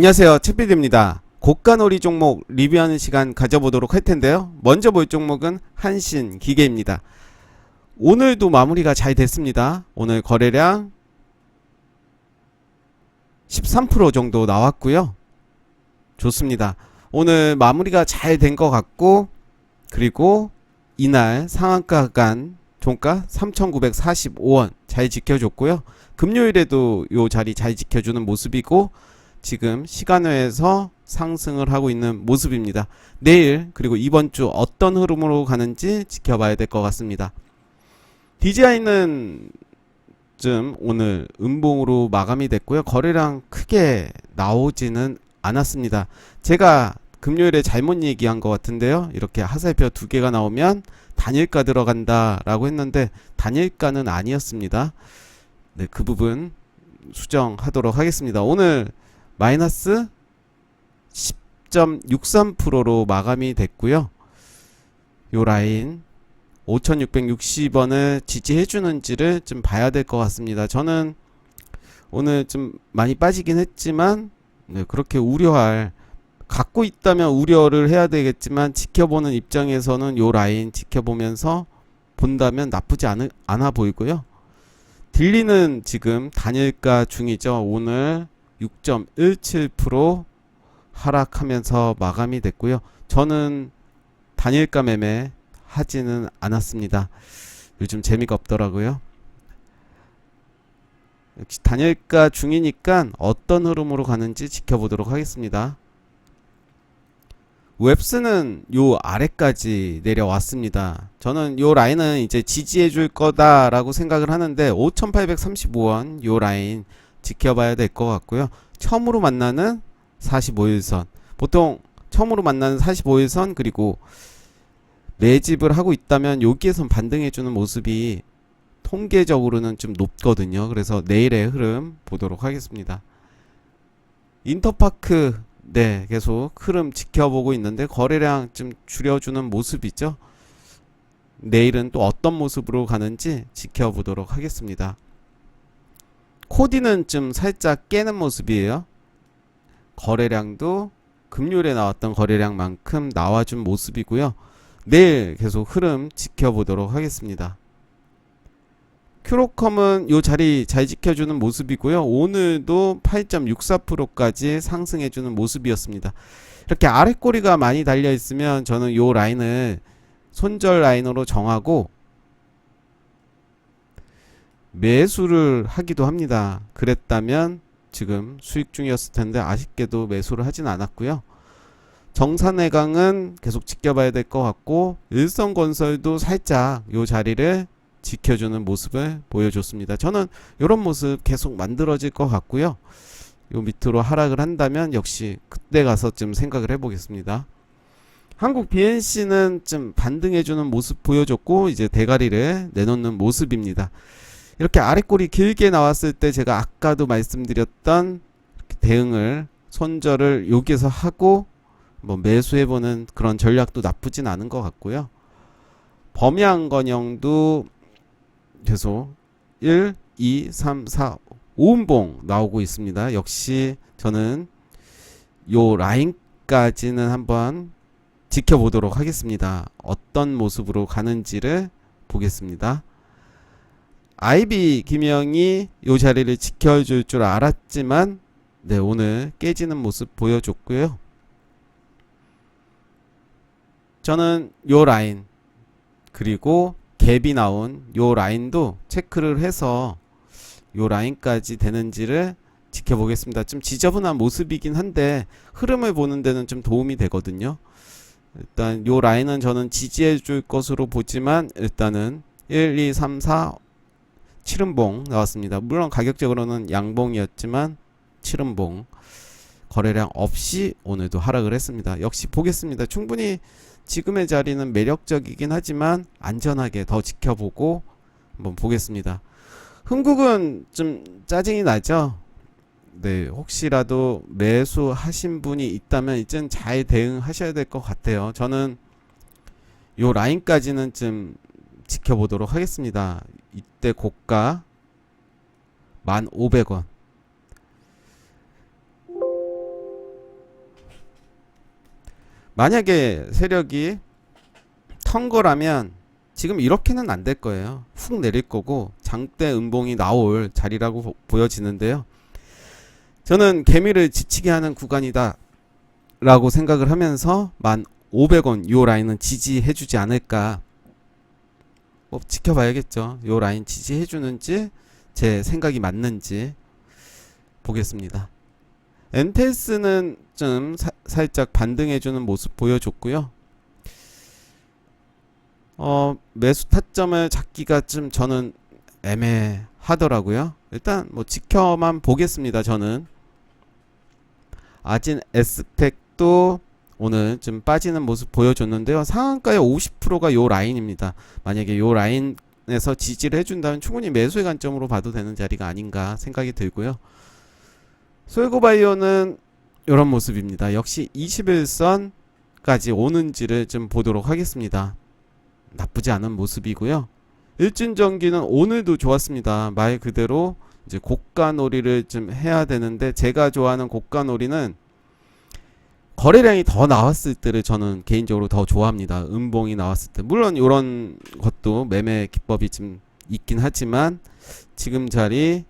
안녕하세요. 채피디입니다. 고가놀이 종목 리뷰하는 시간 가져보도록 할 텐데요. 먼저 볼 종목은 한신 기계입니다. 오늘도 마무리가 잘 됐습니다. 오늘 거래량 13% 정도 나왔고요. 좋습니다. 오늘 마무리가 잘 된 것 같고 그리고 이날 상한가 간 종가 3,945원 잘 지켜줬고요. 금요일에도 요 자리 잘 지켜주는 모습이고 지금 시간외에서 상승을 하고 있는 모습입니다. 내일 그리고 이번 주 어떤 흐름으로 가는지 지켜봐야 될 것 같습니다. DJI는 좀 오늘 음봉으로 마감이 됐고요. 거래량 크게 나오지는 않았습니다. 제가 금요일에 잘못 얘기한 것 같은데요. 이렇게 하살표 두 개가 나오면 단일가 들어간다라고 했는데 단일가는 아니었습니다. 네, 그 부분 수정하도록 하겠습니다. 오늘 마이너스 10.63%로 마감이 됐고요. 요 라인 5660원을 지지해 주는지를 좀 봐야 될 것 같습니다. 저는 오늘 좀 많이 빠지긴 했지만 네, 그렇게 우려할 갖고 있다면 우려를 해야 되겠지만 지켜보는 입장에서는 요 라인 지켜보면서 본다면 나쁘지 않, 않아 보이고요. 딜리는 지금 단일가 중이죠. 오늘 6.17% 하락하면서 마감이 됐고요. 저는 단일가 매매 하지는 않았습니다. 요즘 재미가 없더라고요. 역시 단일가 중이니까 어떤 흐름으로 가는지 지켜보도록 하겠습니다. 웹스는 요 아래까지 내려왔습니다. 저는 요 라인은 이제 지지해 줄 거다라고 생각을 하는데 5835원 요 라인 지켜봐야 될 것 같고요. 처음으로 만나는 45일선 보통 처음으로 만나는 45일선 그리고 매집을 하고 있다면 여기에선 반등해주는 모습이 통계적으로는 좀 높거든요. 그래서 내일의 흐름 보도록 하겠습니다. 인터파크 네 계속 흐름 지켜보고 있는데 거래량 좀 줄여주는 모습이죠. 내일은 또 어떤 모습으로 가는지 지켜보도록 하겠습니다. 코디는 좀 살짝 깨는 모습이에요. 거래량도 금요일에 나왔던 거래량만큼 나와준 모습이고요. 내일 계속 흐름 지켜보도록 하겠습니다. 큐로컴은 요 자리 잘 지켜주는 모습이고요. 오늘도 8.64%까지 상승해주는 모습이었습니다. 이렇게 아래 꼬리가 많이 달려 있으면 저는 요 라인을 손절 라인으로 정하고 매수를 하기도 합니다. 그랬다면 지금 수익 중이었을 텐데 아쉽게도 매수를 하진 않았고요. 정산해강은 계속 지켜봐야 될 것 같고 일성건설도 살짝 요 자리를 지켜주는 모습을 보여줬습니다. 저는 이런 모습 계속 만들어질 것 같고요. 요 밑으로 하락을 한다면 역시 그때 가서 좀 생각을 해보겠습니다. 한국 BNC는 좀 반등해주는 모습 보여줬고 이제 대가리를 내놓는 모습입니다. 이렇게 아래꼬리 길게 나왔을 때 제가 아까도 말씀드렸던 대응을 손절을 여기에서 하고 뭐 매수해보는 그런 전략도 나쁘진 않은 것 같고요. 범양건영도 계속 1, 2, 3, 4, 5음봉 나오고 있습니다. 역시 저는 요 라인까지는 한번 지켜보도록 하겠습니다. 어떤 모습으로 가는지를 보겠습니다. 아이비 김영이 요 자리를 지켜줄 줄 알았지만 네 오늘 깨지는 모습 보여줬고요. 저는 요 라인 그리고 갭이 나온 요 라인도 체크를 해서 요 라인까지 되는지를 지켜보겠습니다. 좀 지저분한 모습이긴 한데 흐름을 보는 데는 좀 도움이 되거든요. 일단 요 라인은 저는 지지해 줄 것으로 보지만 일단은 1, 2, 3, 4 7음봉 나왔습니다. 물론 가격적으로는 양봉이었지만 7음봉 거래량 없이 오늘도 하락을 했습니다. 역시 보겠습니다. 충분히 지금의 자리는 매력적이긴 하지만 안전하게 더 지켜보고 한번 보겠습니다. 흥국은 좀 짜증이 나죠? 네, 혹시라도 매수하신 분이 있다면 이젠 잘 대응하셔야 될 것 같아요. 저는 요 라인까지는 좀 지켜보도록 하겠습니다. 이때 고가 1,500원. 만약에 세력이 턴 거라면 지금 이렇게는 안 될 거예요. 훅 내릴 거고 장대 음봉이 나올 자리라고 보- 보여지는데요. 저는 개미를 지치게 하는 구간이다 라고 생각을 하면서 만 500원 요 라인은 지지해 주지 않을까 뭐 지켜봐야겠죠. 요 라인 지지해 주는지 제 생각이 맞는지 보겠습니다. 엔테스는 좀 사- 살짝 반등해 주는 모습 보여줬고요. 어, 매수 타점을 잡기가 좀 저는 애매하더라고요. 일단 뭐 지켜만 보겠습니다. 저는 아진 S텍도 오늘 좀 빠지는 모습 보여줬는데요. 상한가의 50%가 요 라인입니다. 만약에 요 라인에서 지지를 해준다면 충분히 매수의 관점으로 봐도 되는 자리가 아닌가 생각이 들고요. 솔고바이오는 이런 모습입니다. 역시 21선까지 오는지를 좀 보도록 하겠습니다. 나쁘지 않은 모습이고요. 일진전기는 오늘도 좋았습니다. 말 그대로 이제 고가 놀이를 좀 해야 되는데 제가 좋아하는 고가 놀이는 거래량이 더 나왔을 때를 저는 개인적으로 더 좋아합니다. 음봉이 나왔을 때. 물론 이런 것도 매매 기법이 좀 있긴 하지만 지금 자리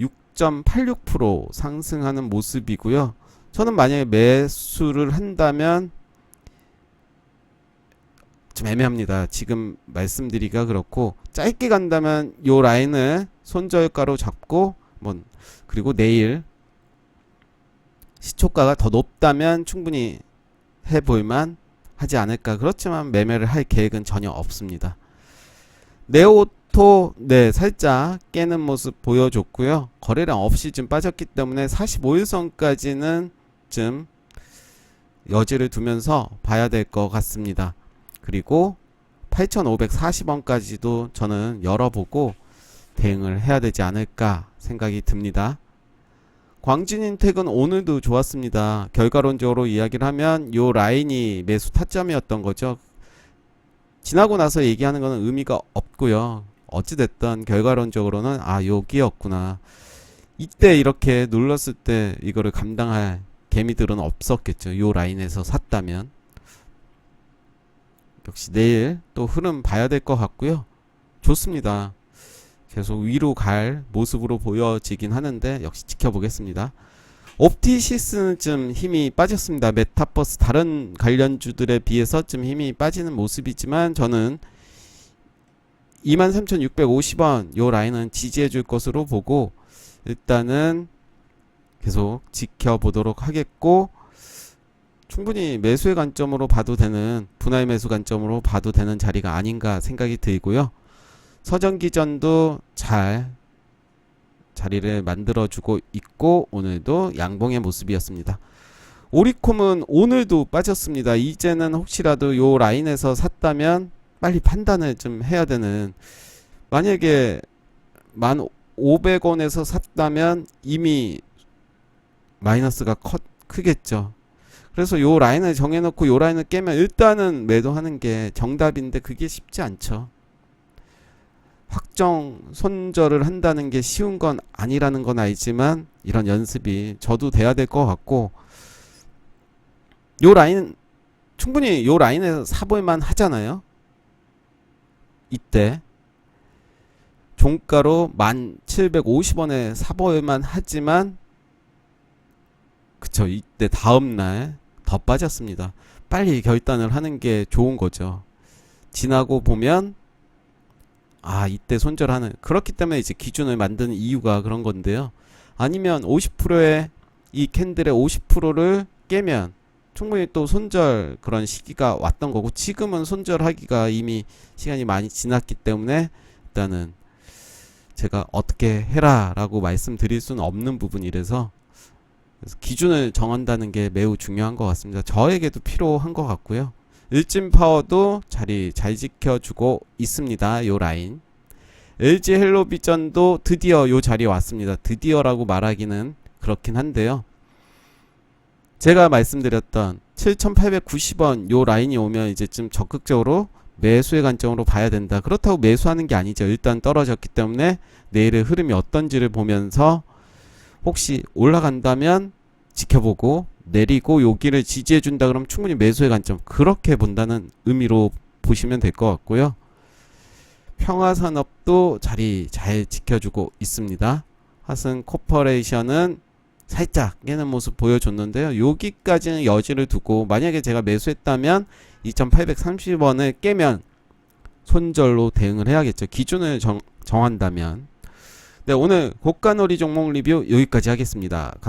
6.86% 상승하는 모습이고요. 저는 만약에 매수를 한다면 좀 애매합니다. 지금 말씀드리기가 그렇고 짧게 간다면 요 라인을 손절가로 잡고 뭐 그리고 내일 시초가가 더 높다면 충분히 해볼만 하지 않을까. 그렇지만 매매를 할 계획은 전혀 없습니다. 네오토 네 살짝 깨는 모습 보여줬고요. 거래량 없이 좀 빠졌기 때문에 45일선까지는 좀 여지를 두면서 봐야 될 것 같습니다. 그리고 8,540원까지도 저는 열어보고 대응을 해야 되지 않을까 생각이 듭니다. 광진인텍은 오늘도 좋았습니다. 결과론적으로 이야기를 하면 요 라인이 매수 타점이었던 거죠. 지나고 나서 얘기하는 거는 의미가 없고요. 어찌됐든 결과론적으로는 아 여기였구나. 이때 이렇게 눌렀을 때 이거를 감당할 개미들은 없었겠죠. 요 라인에서 샀다면. 역시 내일 또 흐름 봐야 될 것 같고요. 좋습니다. 계속 위로 갈 모습으로 보여지긴 하는데 역시 지켜보겠습니다. 옵티시스는 좀 힘이 빠졌습니다. 메타버스 다른 관련주들에 비해서 좀 힘이 빠지는 모습이지만 저는 23,650원 요 라인은 지지해 줄 것으로 보고 일단은 계속 지켜보도록 하겠고 충분히 매수의 관점으로 봐도 되는 분할 매수 관점으로 봐도 되는 자리가 아닌가 생각이 들고요. 서전기전도 잘 자리를 만들어주고 있고 오늘도 양봉의 모습이었습니다. 오리콤은 오늘도 빠졌습니다. 이제는 혹시라도 요 라인에서 샀다면 빨리 판단을 좀 해야 되는 만약에 만 500원에서 샀다면 이미 마이너스가 커, 크겠죠. 그래서 요 라인을 정해놓고 요 라인을 깨면 일단은 매도하는 게 정답인데 그게 쉽지 않죠. 확정 손절을 한다는 게 쉬운 건 아니라는 건 알지만 이런 연습이 저도 돼야 될 것 같고 요 라인 충분히 요 라인에서 사볼만 하잖아요. 이때 종가로 1750원에 사볼만 하지만 그쵸 이때 다음날 더 빠졌습니다. 빨리 결단을 하는 게 좋은 거죠. 지나고 보면 아 이때 손절하는 그렇기 때문에 이제 기준을 만드는 이유가 그런 건데요. 아니면 50%의 이 캔들의 50%를 깨면 충분히 또 손절 그런 시기가 왔던 거고 지금은 손절하기가 이미 시간이 많이 지났기 때문에 일단은 제가 어떻게 해라라고 말씀드릴 수는 없는 부분이라서 기준을 정한다는 게 매우 중요한 것 같습니다. 저에게도 필요한 것 같고요. 일진 파워도 자리 잘 지켜주고 있습니다. 요 라인. LG 헬로비전도 드디어 요 자리에 왔습니다. 드디어라고 말하기는 그렇긴 한데요. 제가 말씀드렸던 7,890원 요 라인이 오면 이제 좀 적극적으로 매수의 관점으로 봐야 된다. 그렇다고 매수하는 게 아니죠. 일단 떨어졌기 때문에 내일의 흐름이 어떤지를 보면서 혹시 올라간다면 지켜보고 내리고 여기를 지지해 준다 그러면 충분히 매수의 관점 그렇게 본다는 의미로 보시면 될 것 같고요. 평화산업도 자리 잘 지켜주고 있습니다. 하승 코퍼레이션은 살짝 깨는 모습 보여줬는데요. 여기까지는 여지를 두고 만약에 제가 매수했다면 2830원을 깨면 손절로 대응을 해야겠죠. 기준을 정, 정한다면. 네, 오늘 고가놀이 종목 리뷰 여기까지 하겠습니다. 감사합니다.